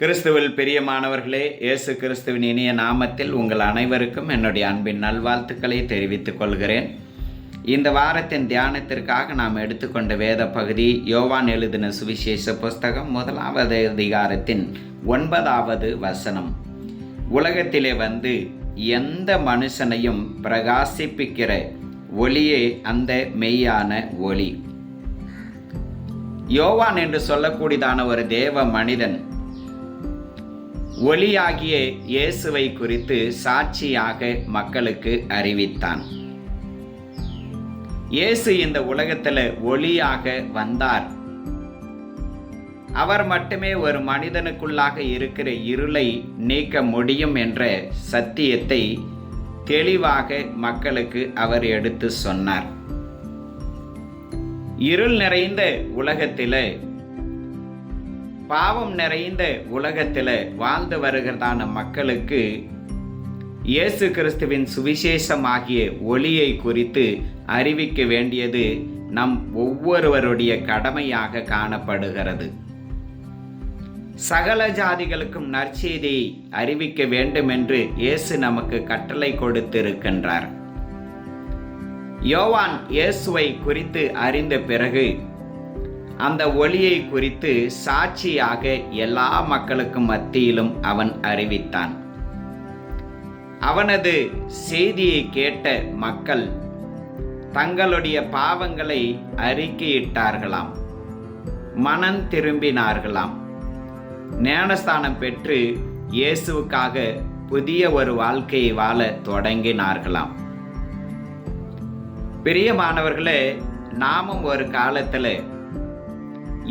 கிறிஸ்துவில் பிரியமானவர்களே இயேசு கிறிஸ்துவின் இனிய நாமத்தில் உங்கள் அனைவருக்கும் என்னுடைய அன்பின் நல்வாழ்த்துக்களை தெரிவித்துக் கொள்கிறேன். இந்த வாரத்தின் தியானத்திற்காக நாம் எடுத்துக்கொண்ட வேத பகுதி யோவான் எழுதின சுவிசேஷ புஸ்தகம் முதலாவது அதிகாரத்தின் ஒன்பதாவது வசனம். உலகத்திலே வந்து எந்த மனுஷனையும் பிரகாசிப்பிக்கிற ஒளியே அந்த மெய்யான ஒளி. யோவான் என்று சொல்லக்கூடியதான ஒரு தேவ மனிதன் ஒளியாகிய இயேசுவை குறித்து சாட்சியாக மக்களுக்கு அறிவித்தான். இயேசு இந்த உலகத்தில் ஒளியாக வந்தார். அவர் மட்டுமே ஒரு மனிதனுக்குள்ளாக இருக்கிற இருளை நீக்க முடியும் என்ற சத்தியத்தை தெளிவாக மக்களுக்கு அவர் எடுத்து சொன்னார். இருள் நிறைந்த உலகத்தில் பாவம் நிறைந்த உலகத்தில் வாழ்ந்து வருகிறதான மக்களுக்கு இயேசு கிறிஸ்துவின் சுவிசேஷமாகிய ஒளியை குறித்து அறிவிக்க வேண்டியது நம் ஒவ்வொருவருடைய கடமையாக காணப்படுகிறது. சகல ஜாதிகளுக்கும் நற்செய்தியை அறிவிக்க வேண்டும் என்று இயேசு நமக்கு கட்டளை கொடுத்திருக்கின்றார். யோவான் இயேசுவை குறித்து அறிந்த பிறகு அந்த ஒளியை குறித்து சாட்சியாக எல்லா மக்களுக்கும் மத்தியிலும் அவன் அறிவித்தான். அவனது செய்தியை கேட்ட மக்கள் தங்களுடைய பாவங்களை அறிக்கையிட்டார்களாம். மனம் திரும்பினார்களாம். ஞானஸ்தானம் பெற்று இயேசுவுக்காக புதிய ஒரு வாழ்க்கையை வாழ தொடங்கினார்களாம். பிரியமானவர்களே நாமும் ஒரு காலத்தில்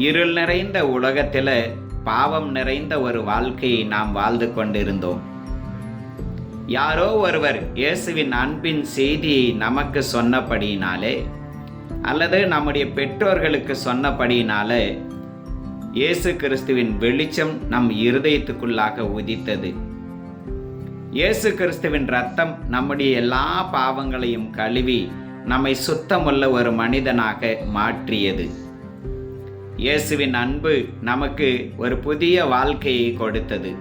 இருள் நிறைந்த உலகத்தில் பாவம் நிறைந்த ஒரு வாழ்க்கையை நாம் வாழ்ந்து கொண்டிருந்தோம். யாரோ ஒருவர் இயேசுவின் அன்பின் செய்தியை நமக்கு சொன்னபடியினாலே அல்லது நம்முடைய பெற்றோர்களுக்கு சொன்னபடியினாலே இயேசு கிறிஸ்துவின் வெளிச்சம் நம் இருதயத்துக்குள்ளாக உதித்தது. இயேசு கிறிஸ்துவின் ரத்தம் நம்முடைய எல்லா பாவங்களையும் கழுவி நம்மை சுத்தமுள்ள ஒரு மனிதனாக மாற்றியது. இயேசுவின் அன்பு நமக்கு ஒரு புதிய வாழ்க்கையை கொடுத்தது.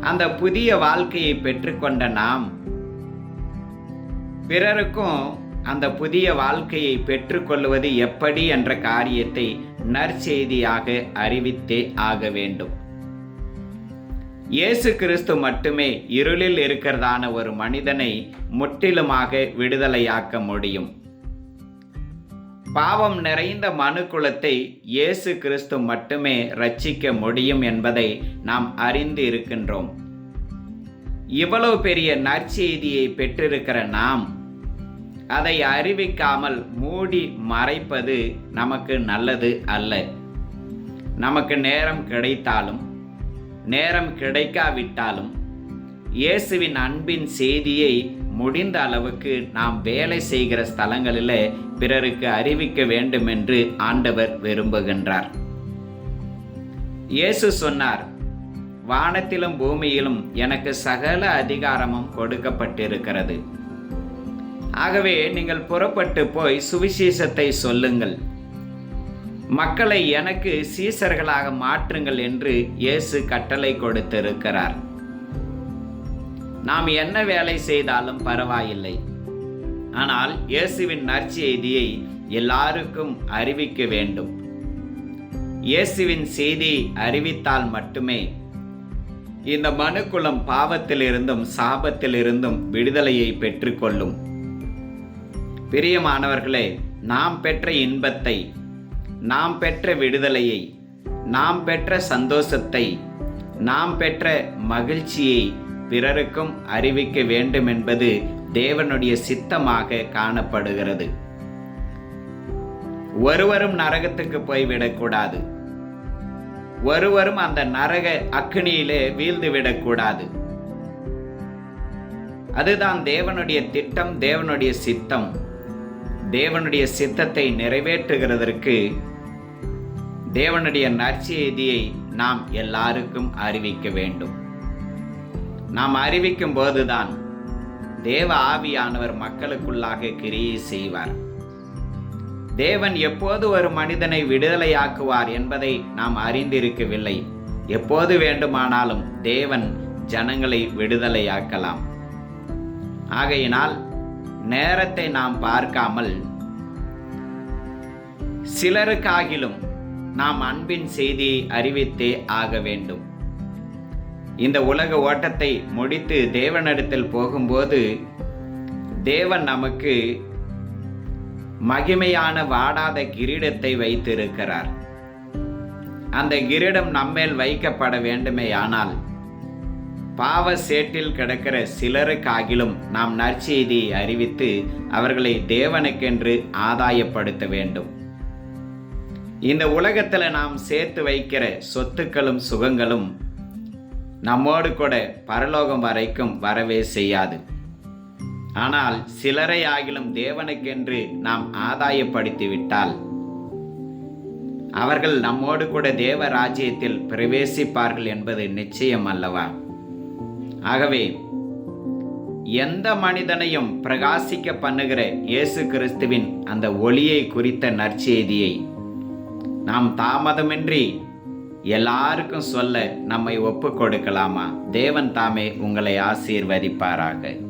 அந்த புதிய வாழ்க்கையை பெற்றுக்கொண்ட நாம் பிறருக்கும் அந்த புதிய வாழ்க்கையை பெற்றுக்கொள்வது எப்படி என்ற காரியத்தை நற்செய்தியாக அறிவித்தே ஆக வேண்டும். இயேசு கிறிஸ்து மட்டுமே இருளில் இருக்கிறதான ஒரு மனிதனை முற்றிலுமாக விடுதலையாக்க முடியும். பாவம் நிறைந்த மனு குலத்தை இயேசு கிறிஸ்து மட்டுமே ரட்சிக்க முடியும் என்பதை நாம் அறிந்து இருக்கின்றோம். இவ்வளவு பெரிய நற்செய்தியை பெற்றிருக்கிற நாம் அதை அறிவிக்காமல் மூடி மறைப்பது நமக்கு நல்லது அல்ல. நமக்கு நேரம் கிடைத்தாலும் நேரம் கிடைக்காவிட்டாலும் இயேசுவின் அன்பின் செய்தியை முடிந்த அளவுக்கு நாம் வேலை செய்கிற ஸ்தலங்களில் பிறருக்கு அறிவிக்க வேண்டும் என்று ஆண்டவர் விரும்புகின்றார். இயேசு சொன்னார் வானத்திலும் பூமியிலும் எனக்கு சகல அதிகாரமும் கொடுக்கப்பட்டிருக்கிறது. ஆகவே நீங்கள் புறப்பட்டு போய் சுவிசேஷத்தை சொல்லுங்கள். மக்களை எனக்கு சீசர்களாக மாற்றுங்கள் என்று இயேசு கட்டளை கொடுத்திருக்கிறார். நாம் என்ன வேலை செய்தாலும் பரவாயில்லை. ஆனால் இயேசுவின் நற்செய்தியை எல்லாருக்கும் அறிவிக்க வேண்டும். இயேசுவின் செய்தி அறிவித்தால் மட்டுமே இந்த மனுக்குளம் பாவத்திலிருந்தும் சாபத்திலிருந்தும் விடுதலையை பெற்றுக்கொள்ளும். பிரியமானவர்களே நாம் பெற்ற இன்பத்தை நாம் பெற்ற விடுதலையை நாம் பெற்ற சந்தோஷத்தை நாம் பெற்ற மகிழ்ச்சியை பிறருக்கும் அறிவிக்க வேண்டும் என்பது தேவனுடைய சித்தமாக காணப்படுகிறது. ஒருவரும் நரகத்துக்கு போய்விடக்கூடாது. ஒருவரும் அந்த நரக அக்னியிலே வீழ்ந்து விடக்கூடாது அதுதான் தேவனுடைய திட்டம் தேவனுடைய சித்தம். தேவனுடைய சித்தத்தை நிறைவேற்றுகிறதற்கு தேவனுடைய நற்செய்தியை நாம் எல்லாருக்கும் அறிவிக்க வேண்டும். நாம் அறிவிக்கும் போதுதான் தேவ ஆவியானவர் மக்களுக்குள்ளாக கிரியை செய்வார். தேவன் எப்போது ஒரு மனிதனை விடுதலையாக்குவார் என்பதை நாம் அறிந்திருக்கவில்லை. எப்போது வேண்டுமானாலும் தேவன் ஜனங்களை விடுதலையாக்கலாம். ஆகையினால் நேரத்தை நாம் பார்க்காமல் சிலருக்காகிலும் நாம் அன்பின் செய்தியை அறிவித்தே ஆக வேண்டும். இந்த உலக ஓட்டத்தை முடித்து தேவனிடத்தில் போகும்போது தேவன் நமக்கு மகிமையான வாடாத கிரீடத்தை வைத்திருக்கிறார். அந்த கிரீடம் நம்மேல் வைக்கப்பட வேண்டுமேயானால் பாவ சேட்டில் கிடக்கிற சிலருக்காகிலும் நாம் நற்செய்தியை அறிவித்து அவர்களை தேவனுக்கென்று ஆதாயப்படுத்த வேண்டும். இந்த உலகத்தில் நாம் சேர்த்து வைக்கிற சொத்துக்களும் சுகங்களும் நம்மோடு கூட பரலோகம் வரைக்கும் வரவே செய்யாது. ஆனால் சிலரை ஆகிலும் தேவனுக்கென்று நாம் ஆதாயப்படுத்தி விட்டால். அவர்கள் நம்மோடு கூட தேவ ராஜ்யத்தில் பிரவேசிப்பார்கள் என்பது நிச்சயம் அல்லவா? ஆகவே எந்த மனிதனையும் பிரகாசிக்க பண்ணுகிற இயேசு கிறிஸ்துவின் அந்த ஒளியை குறித்த நற்செய்தியை நாம் தாமதமின்றி எல்லாருக்கும் சொல்ல நம்மை ஒப்பு கொடுக்கலாமா? தேவன் தாமே உங்களை ஆசீர்வதிப்பாராக.